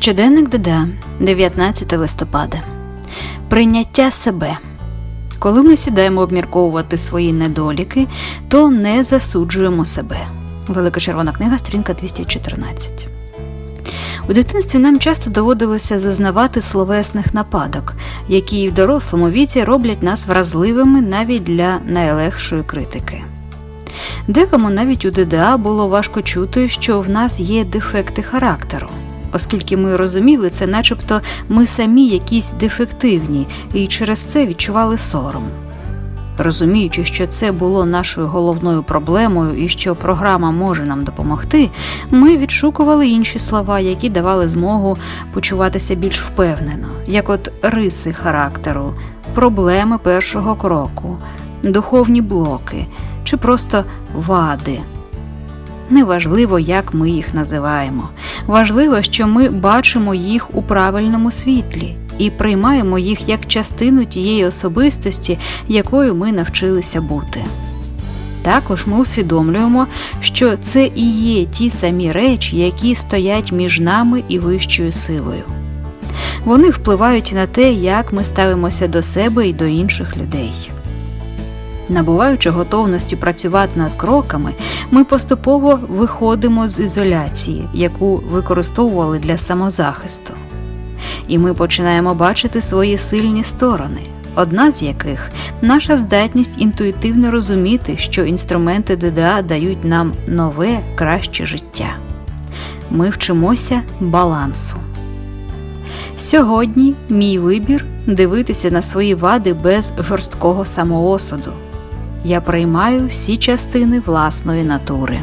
Щоденник ДДА, 19 листопада. Прийняття себе. Коли ми сідаємо обмірковувати свої недоліки, то не засуджуємо себе. Велика червона книга, сторінка 214. У дитинстві нам часто доводилося зазнавати словесних нападок, які в дорослому віці роблять нас вразливими навіть для найлегшої критики. Декому навіть у ДДА було важко чути, що в нас є дефекти характеру, оскільки ми розуміли це, начебто ми самі якісь дефективні і через це відчували сором. Розуміючи, що це було нашою головною проблемою і що програма може нам допомогти, ми відшукували інші слова, які давали змогу почуватися більш впевнено, як от риси характеру, проблеми першого кроку, духовні блоки чи просто вади. Неважливо, як ми їх називаємо. Важливо, що ми бачимо їх у правильному світлі і приймаємо їх як частину тієї особистості, якою ми навчилися бути. Також ми усвідомлюємо, що це і є ті самі речі, які стоять між нами і вищою силою. Вони впливають на те, як ми ставимося до себе і до інших людей. Набуваючи готовності працювати над кроками, ми поступово виходимо з ізоляції, яку використовували для самозахисту. І ми починаємо бачити свої сильні сторони, одна з яких наша здатність інтуїтивно розуміти, що інструменти ДДА дають нам нове, краще життя. Ми вчимося балансу. Сьогодні мій вибір дивитися на свої вади без жорсткого самоосуду. Я приймаю всі частини власної натури.